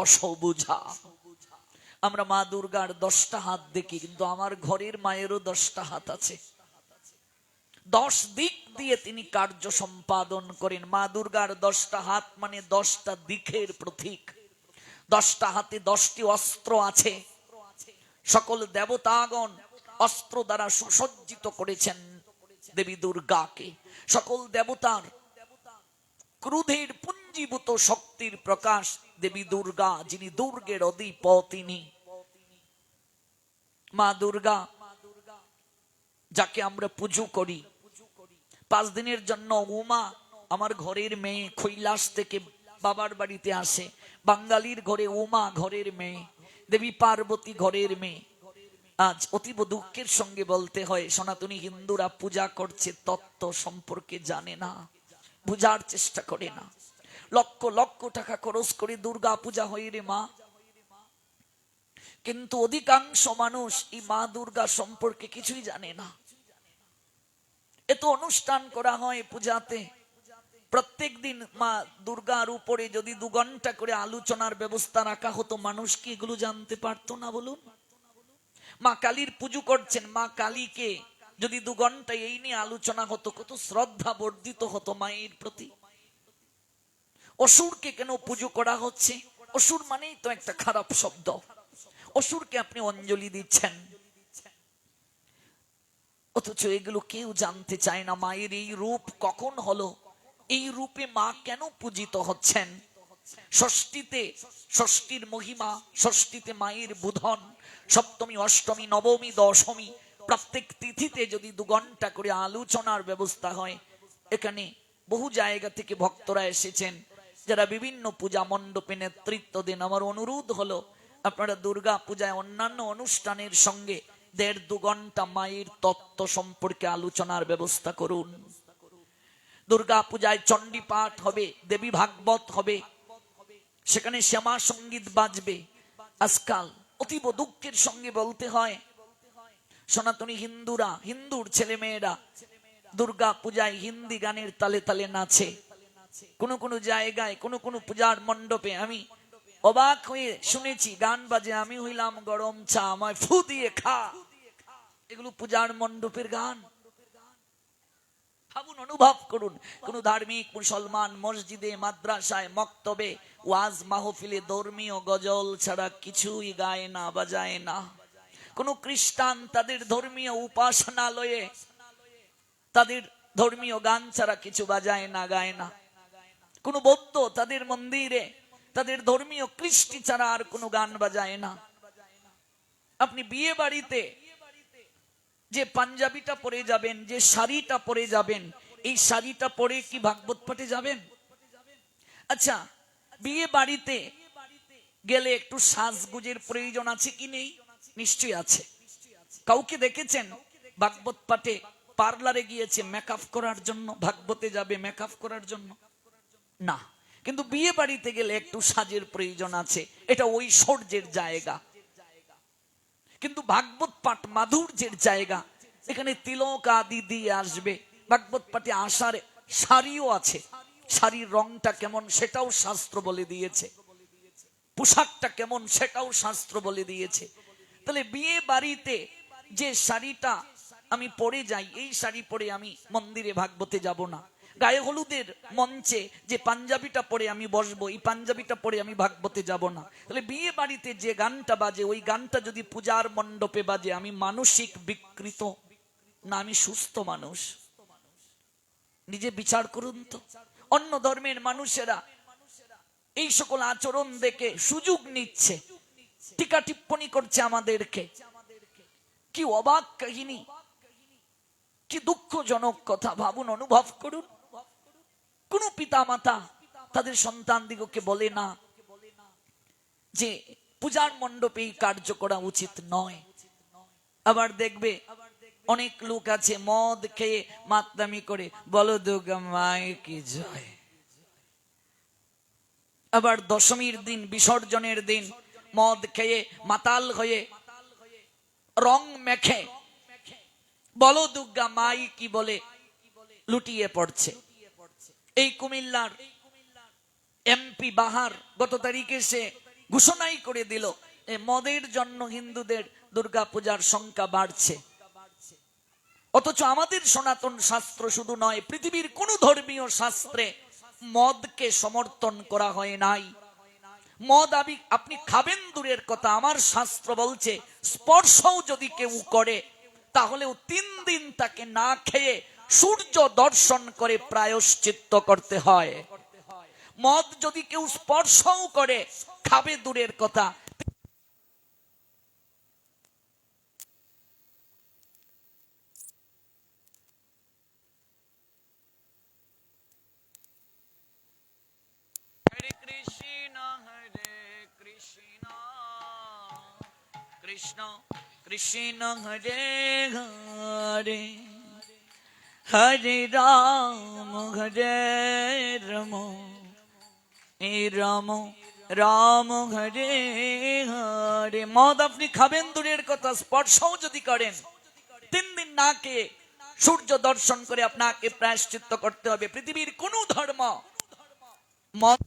অসবুঝা। আমরা মা দুর্গার দশটা হাত দেখি, কিন্তু আমার ঘরের মায়েরও দশটা হাত আছে। দশ দিক দিয়ে তিনি কার্য সম্পাদন করেন। মা দুর্গার দশটা হাত মানে দশটা দিকের প্রতীক। দশটা হাতে দশটি অস্ত্র আছে। সকল দেবতাগণ অস্ত্র দ্বারা সুসজ্জিত করেছেন দেবী দুর্গাকে। সকল দেবতার ক্রোধের পুঞ্জীভূত শক্তির প্রকাশ দেবী দুর্গা, যিনি দুর্গের অধিপতিনী। মা দুর্গা, যাকে আমরা পুজো করি। পাঁচ দিনের জন্য উমা আমার ঘরের মেয়ে কৈলাস থেকে বাবার বাড়িতে আসে। বাঙালির ঘরে উমা ঘরের মেয়ে, দেবী পার্বতী ঘরের মেয়ে। আজ অতীব দুঃখের সঙ্গে বলতে হয়, সনাতনী হিন্দুরা পূজা করছে তত্ত্ব সম্পর্কে জানে না, বুঝার চেষ্টা করে না। লক্ষ লক্ষ টাকা খরচ করে দুর্গা পূজা হয় রে মা। কিন্তু অধিকাংশ মানুষ এই মা দুর্গা সম্পর্কে কিছুই জানে না। এত অনুষ্ঠান করা হয় পূজাতে। প্রত্যেক দিন মা দুর্গার উপরে যদি দু ঘণ্টা করে আলোচনার ব্যবস্থা রাখা হতো, মানুষ কি এগুলো জানতে পারতো না বলুন? মা কালীর পুজো করছেন, মা কালীকে যদি দু ঘণ্টা এই নিয়ে আলোচনা হতো, কত শ্রদ্ধা বর্ধিত হতো মায়ের প্রতি। অসুরকে কেন পুজো করা হচ্ছে? অসুর মানেই তো একটা খারাপ শব্দ। অসুরকে আপনি অঞ্জলি দিচ্ছেন। অথচ এগুলো কেউ জানতে চায় না, মায়ের এই রূপ কখন হলো? এই রূপে মা কেন পূজিত হচ্ছেন? ষষ্ঠীতে ষষ্ঠীর মহিমা, ষষ্ঠীতে মায়ের বুধন, সপ্তমী, অষ্টমী, নবমী, দশমী, প্রত্যেক তিথিতে যদি দু ঘণ্টা করে আলোচনার ব্যবস্থা হয়, এখানে বহু জায়গা থেকে ভক্তরা এসেছেন। যারা বিভিন্ন পূজা মণ্ডপে নেতৃত্ব দেন, আমার অনুরোধ হলো, আপনারা দুর্গা পূজায় অন্যান্য অনুষ্ঠানের সঙ্গে দেড় দু ঘণ্টা মায়ের তত্ত্ব সম্পর্কে আলোচনার ব্যবস্থা করুন। দুর্গা পূজায় চণ্ডী পাঠ হবে, দেবী ভাগবত হবে, সেখানে শ্যামা সংগীত বাজবে। আজকাল অতীব দুঃখের সঙ্গে বলতে হয়, সনাতনী হিন্দুরা, হিন্দুর ছেলে মেয়েরা দুর্গা পূজায় হিন্দি গানের তালে তালে নাচে। কোন কোন জায়গায়, কোন কোন পূজার মণ্ডপে আমি অবাক হয়ে শুনেছি, গান বাজে, আমি হইলাম গরম চা, আমায় ফু দিয়ে খা। এগুলো পূজার মণ্ডপের গান। ভাবুন, অনুভব করুন, কোন ধার্মিক মুসলমান মসজিদে, মাদ্রাসায়, মক্তবে, ওয়াজ মাহফিলে ধর্মীয় গজল ছাড়া কিছুই গায় না, বাজায় না। কোন খ্রিস্টান তাদের ধর্মীয় উপাসনালয়ে, তাদের ধর্মীয় গান ছাড়া কিছু বাজায় না, গায় না। কোন বৌদ্ধ তাদের মন্দিরে, তাদের ধর্মীয় কৃষ্টি ছাড়া আর কোনো গান বাজায় না। আপনি বিয়ে বাড়িতে যে পাঞ্জাবিটা পরে যাবেন, যে শাড়িটা পরে যাবেন, এই শাড়িটা পরে কি ভাগবত পাঠে যাবেন? আচ্ছা বিয়ে বাড়িতে গেলে একটু সাজগুজের প্রয়োজন আছে কি নেই? নিশ্চয়ই আছে। কাউকে দেখেছেন? ভাগবত পাঠে পার্লারে গিয়েছে, মেকআপ করার জন্য, ভাগবতে যাবে, মেকআপ করার জন্য। না। কিন্তু বিয়ে বাড়িতে গেলে একটু সাজের প্রয়োজন আছে। এটা ঐশ্বর্যের জায়গা। কিন্তু ভাগবত পাঠ মাধুর্যের জায়গা। এখানে তিলক আদি দিয়ে আসবে। ভাগবত পাঠে আসার শাড়িও আছে। শাড়ির রংটা কেমন সেটাও শাস্ত্র বলে দিয়েছে। পোশাকটা কেমন সেটাও শাস্ত্র বলে দিয়েছে। তাহলে বিয়ে বাড়িতে যে শাড়িটা আমি পরে যাই, এই শাড়ি পরে আমি মন্দিরে ভাগবতে যাব না। গায়ে হলুদের মঞ্চে যে পাঞ্জাবিটা পরে আমি বসবো, এই পাঞ্জাবিটা পরে আমি ভাগবতে যাব না। তাহলে বিয়ে বাড়িতে যে গানটা বাজে, ওই গানটা যদি পূজার মণ্ডপে বাজে, আমি মানসিক বিকৃত না, আমি সুস্থ মানুষ। নিজে বিচার করুন তো। অন্য ধর্মের মানুষেরা এই সকল আচরণ দেখে সুযোগ নিচ্ছে। টিকা টিপ্পণী করছে আমাদেরকে। কি অবাক কাহিনী, কি দুঃখজনক কথা, ভাবুন, অনুভব করুন। কোন পিতা মাতা তাদের সন্তান দিগকে বলে না যে পূজার মণ্ডপে কার্য করা উচিত নয়। আবার দেখবে অনেক লোক আছে মদ খেয়ে মাতদামি করে, বলো দুর্গা মায়ের কি জয়? আবার দশমীর দিন, বিসর্জনের দিন, মদ খেয়ে মাতাল হয়ে রং মেখে, বলো দুর্গা মাই কি বলে লুটিয়ে পড়ছে। এই কুমিল্লার এমপি বাহার গত তারিখে সে ঘোষণাই করে দিল মদের জন্য হিন্দুদের দুর্গা পূজার সংখ্যা বাড়ছে। অথচ আমাদের সনাতন শাস্ত্র শুধু নয়, পৃথিবীর কোন ধর্মীয় শাস্ত্রে মদকে সমর্থন করা হয় নাই। মদ আমি, আপনি খাবেন দূরের কথা, আমার শাস্ত্র বলছে, স্পর্শও যদি কেউ করে, তাহলেও তিন দিন তাকে না খেয়ে সূর্য দর্শন করে প্রায়শ্চিত্ত করতে হয়। মদ যদি কেউ স্পর্শও করে, খাবে দূরের কথা। কৃষ্ণ কৃষ্ণ, হরে হরে। হরে রাম হরে রম, এ রাম রাম হরে হরে। মদ আপনি খাবেন দূরের কথা, স্পর্শও যদি করেন, তিন দিন না কে সূর্য দর্শন করে আপনাকে প্রায়শ্চিত্ত করতে হবে। পৃথিবীর কোন ধর্ম মদ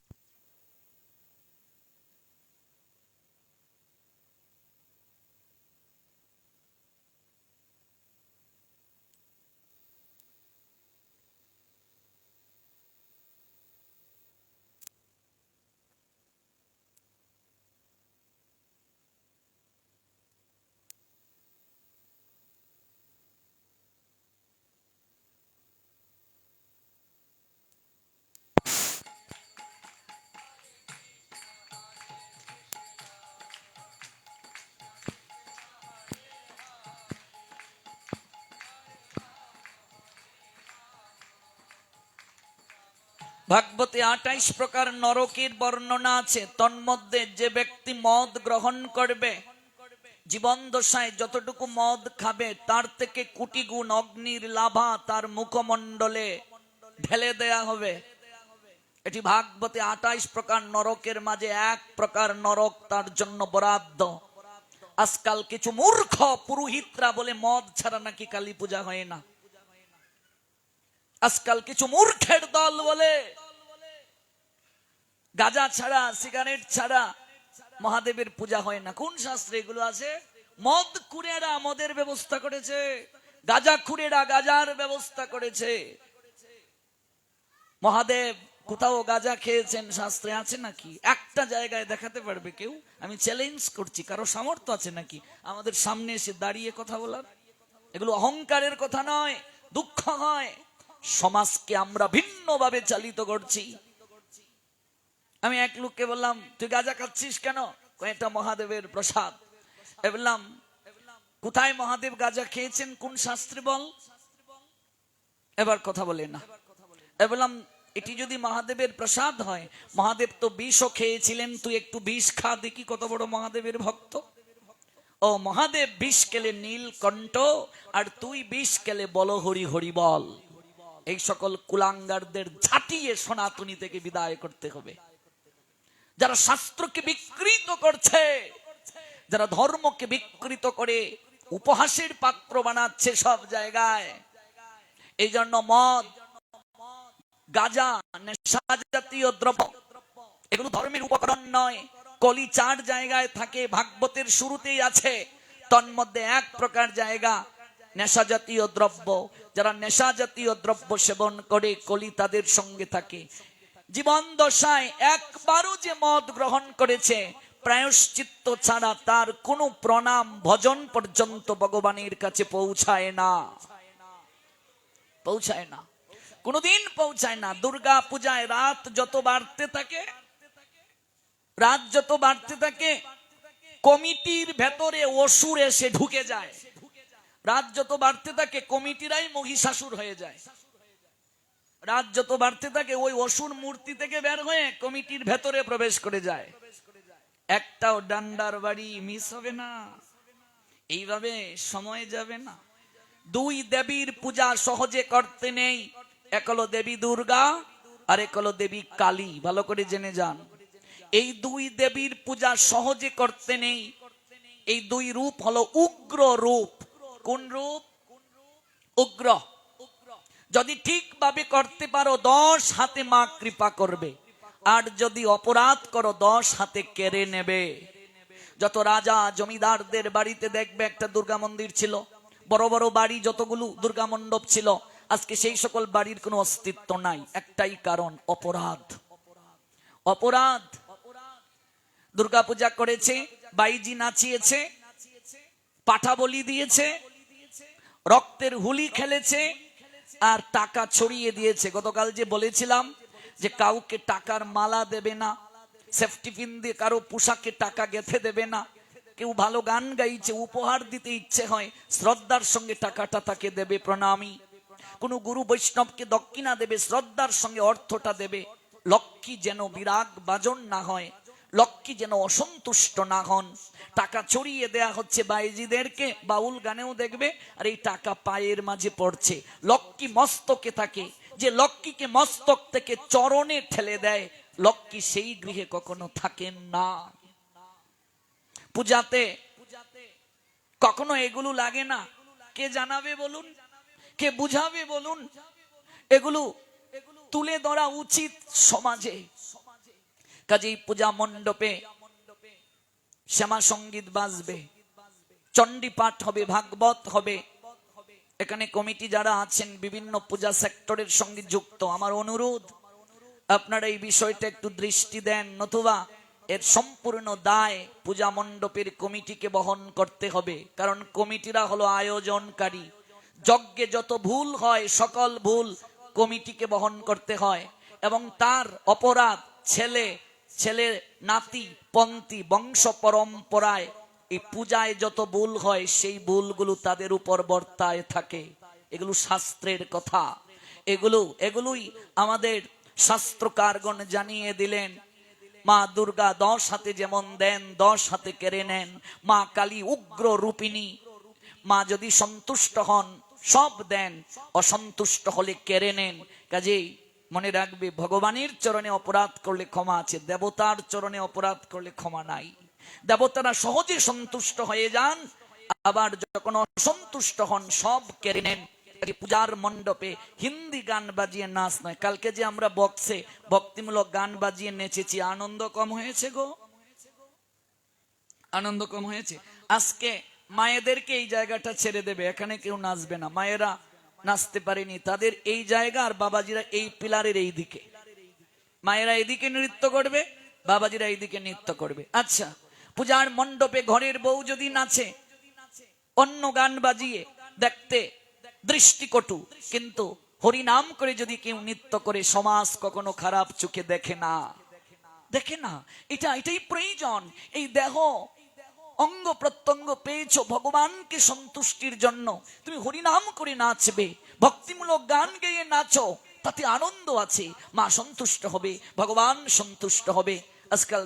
ভাগবতে আঠাইশ প্রকার নরকের বর্ণনা আছে। তন্মধ্যে যে ব্যক্তি মদ গ্রহণ করবে, জীবন দশায় যতটুকু মদ খাবে, তার থেকে কোটি গুণ অগ্নির লাভা তার মুখমণ্ডলে ঢেলে দেয়া হবে। এটি ভাগবতে আঠাইশ প্রকার নরকের মাঝে এক প্রকার নরক তার জন্য বরাদ্দ। আজকাল কিছু মূর্খ পুরোহিতরা বলে, মদ ছাড়া নাকি কালী পূজা হয় না। আজকাল কিছু মূর্খের দল বলে। গাজা ছাড়া, সিগারেট ছাড়া মহাদেবের পূজা হয় না। কোন শাস্ত্রে এগুলো আছে? মদ কুড়েরা মদের ব্যবস্থা করেছে। গাজা খুঁড়েরা গাজার ব্যবস্থা করেছে। মহাদেব কোথাও গাজা খেয়েছেন শাস্ত্রে আছে নাকি? একটা জায়গায় দেখাতে পারবে কেউ? আমি চ্যালেঞ্জ করছি, কারও সামর্থ্য আছে নাকি? আমাদের সামনে এসে দাঁড়িয়ে কথা বলার? এগুলো অহংকারের কথা নয়, দুঃখ হয়। সমাজকে আমরা ভিন্নভাবে চালিত করছি। আমি এক লোককে বললাম, তুই গাঁজা খাচ্ছিস কেন? এটা মহাদেবের প্রসাদ। বললাম, কোথায় মহাদেব গাঁজা খেয়েছেন? কোন শাস্ত্রে বল? এবার কথা বলে না। বললাম, এটি যদি মহাদেবের প্রসাদ হয়, মহাদেব তো বিষও খেয়েছিলেন, তুই একটু বিষ খা দেখি কত বড় মহাদেবের ভক্ত। ও মহাদেব, বিষ কেলে নীল কণ্ঠ, আর তুই বিষ কেলে বল হরি হরি বল। এই সকল কুলাঙ্গারদের ঝাঁটিয়ে সনাতনী থেকে বিদায় করতে হবে। যারা শাস্ত্রকে বিকৃত করছে, যারা ধর্মকে বিকৃত করে উপহাসের পাত্র বানাচ্ছে সব জায়গায়, এই জন্য মদ, গাজা নেশা জাতীয় দ্রব্য, এগুলো ধর্মের উপকরণ নয় কলি চার জায়গায় থাকে, ভাগবতের শুরুতেই আছে, তন্মধ্যে এক প্রকার জায়গা নেশা জাতীয় দ্রব্য, যারা নেশা জাতীয় দ্রব্য সেবন করে, কলি তাদের সঙ্গে থাকে। জীবন দশায় একবারও যে মদ গ্রহণ করেছে, প্রায়শ্চিত্ত ছাড়া তার কোনো প্রণাম ভজন পর্যন্ত ভগবানের কাছে পৌঁছায় না। পৌঁছায় না। কোনোদিন পৌঁছায় না। দুর্গা পূজায় রাত যত বাড়তে থাকে, রাত যত বাড়তে থাকে, কমিটির ভেতরে অসুর এসে ঢুকে যায়। রাত যত বাড়তে থাকে, কমিটিরাই মহিষাসুর হয়ে যায়। রাত যত বাড়তে থাকে, ওই অসুর মূর্তি থেকে বের হয়ে কমিটির ভেতরে প্রবেশ করে যায়। একটাও ডান্ডার বাড়ি মিস হবে না। এইভাবে সময় যাবে না। দুই দেবীর পূজা সহজে করতে নেই। এক হলো দেবী দুর্গা, আর এক হলো দেবী কালী। ভালো করে জেনে যান। এই দুই দেবীর পূজা সহজে করতে নেই। এই দুই রূপ হলো উগ্র রূপ। কোন রূপ উগ্র। যদি ঠিকভাবে করতে পারো, দশ হাতে মা কৃপা করবে। আর যদি অপরাধ করো, দশ হাতে কেড়ে নেবে। যত রাজা জমিদারদের বাড়িতে দেখবে, একটা দুর্গা মন্দির ছিল। বড় বড় বাড়ি, যতগুলো দুর্গা মণ্ডপ ছিল। আজকে সেই সকল বাড়ির কোনো অস্তিত্ব নাই। একটাই কারণ, অপরাধ। অপরাধ। দুর্গা পূজা করেছে, বাইজি নাচিয়েছে পাঠা বলি দিয়েছে। রক্তের হুলি খেলেছে আর টাকা ছড়িয়ে দিয়েছে। গতকাল যে বলেছিলাম যে কাউকে টাকার মালা দেবে না, সেফটি পিন দিয়ে কারও পোশাকে টাকা গেথে দেবে না, কেউ ভালো গান গাইছে, উপহার দিতে ইচ্ছে হয়, শ্রদ্ধার সঙ্গে টাকাটা তাকে দেবে প্রণামী। কোন গুরু বৈষ্ণবকে দক্ষিণা দেবে, শ্রদ্ধার সঙ্গে অর্থটা দেবে। লক্ষ্মী যেন বিরাগ বাজন না হয় লক্ষ্মী যেন অসন্তুষ্ট না হন। টাকা ছড়িয়ে দেয়া হচ্ছে বাইজিদেরকে, বাউল গানেও দেখবে, আর এই টাকা পায়ের মাঝে পড়ছে। লক্ষ্মী মস্তকে থাকে, যে লক্ষ্মীকে মস্তক থেকে চরণে ঠেলে দেয়, লক্ষ্মী সেই গৃহে কখনো থাকেন না। পূজাতে কখনো এগুলো লাগে না? কে জানাবে বলুন? কে বুঝাবে বলুন? এগুলো তুলে ধরা উচিত সমাজে। কাজেই পূজা মণ্ডপে শ্যামা সংগীত বাজবে চণ্ডী পাঠ হবে, ভাগবত হবে। এখানে কমিটি যারা আছেন, বিভিন্ন পূজা সেক্টরের সঙ্গে যুক্ত, আমার অনুরোধ, আপনারা এই বিষয়টা একটু দৃষ্টি দেন, নতুবা এর সম্পূর্ণ দায় পূজা মণ্ডপের কমিটিকে বহন করতে হবে, কারণ কমিটিরা হলো আয়োজনকারী। যজ্ঞে যত ভুল হয়, সকল ভুল কমিটিকে বহন করতে হয়, এবং তার অপরাধ ছেলে ছেলে নাতি, পন্থী, বংশ পরম্পরায় এই পূজায় যত ভুল হয়, সেই ভুলগুলো তাদের উপর বর্তায় থাকে। এগুলো শাস্ত্রের কথা। এগুলো, এগুলোই আমাদের শাস্ত্রকারগণ জানিয়ে দিলেন, মা দুর্গা দশ হাতে যেমন দেন, দশ হাতে কেড়ে নেন। মা কালী উগ্র রূপিণী। মা যদি সন্তুষ্ট হন, সব দেন। অসন্তুষ্ট হলে কেড়ে নেন। কাজেই মনে রাখবে, ভগবানের চরণে অপরাধ করলে ক্ষমা আছে, দেবতার চরণে অপরাধ করলে ক্ষমা নাই। দেবতারা সহজে সন্তুষ্ট হয়ে যান, আবার যখন অসন্তুষ্ট হন, সব কেড়ে নেন। পূজার মণ্ডপে হিন্দি গান বাজিয়ে নাচ নয়, কালকে যে আমরা বক্সে ভক্তিমূলক গান বাজিয়ে নেচেছি, আনন্দ কম হয়েছে গো? আনন্দ কম হয়েছে। আজকে মায়েদেরকে এই জায়গাটা ছেড়ে দেবে, এখানে কেউ নাচবে না। মায়েরা নাচতে পারেনি। তাদের এই জায়গা আর বাবাজিরা এই পিলারের এই দিকে। মায়েরা এইদিকে নৃত্য করবে, বাবাজিরা এইদিকে নৃত্য করবে। আচ্ছা পূজার মণ্ডপে ঘরের বউ যদি নাচে, অন্য গান বাজিয়ে দেখতে দৃষ্টিকটু, কিন্তু হরিনাম করে যদি কেউ নৃত্য করে, সমাজ কখনো খারাপ চোখে দেখে না। দেখে না। এটা, এটাই প্রয়োজন। এই দেহ অঙ্গ প্রত্যঙ্গ পেয়েছ ভগবানকে সন্তুষ্টির জন্য। তুমি হরিনাম করে নাচবে, ভক্তিমূলক গান গেয়ে নাচো, তাতে আনন্দ আছে, মা সন্তুষ্ট হবে, ভগবান সন্তুষ্ট হবে। আজকাল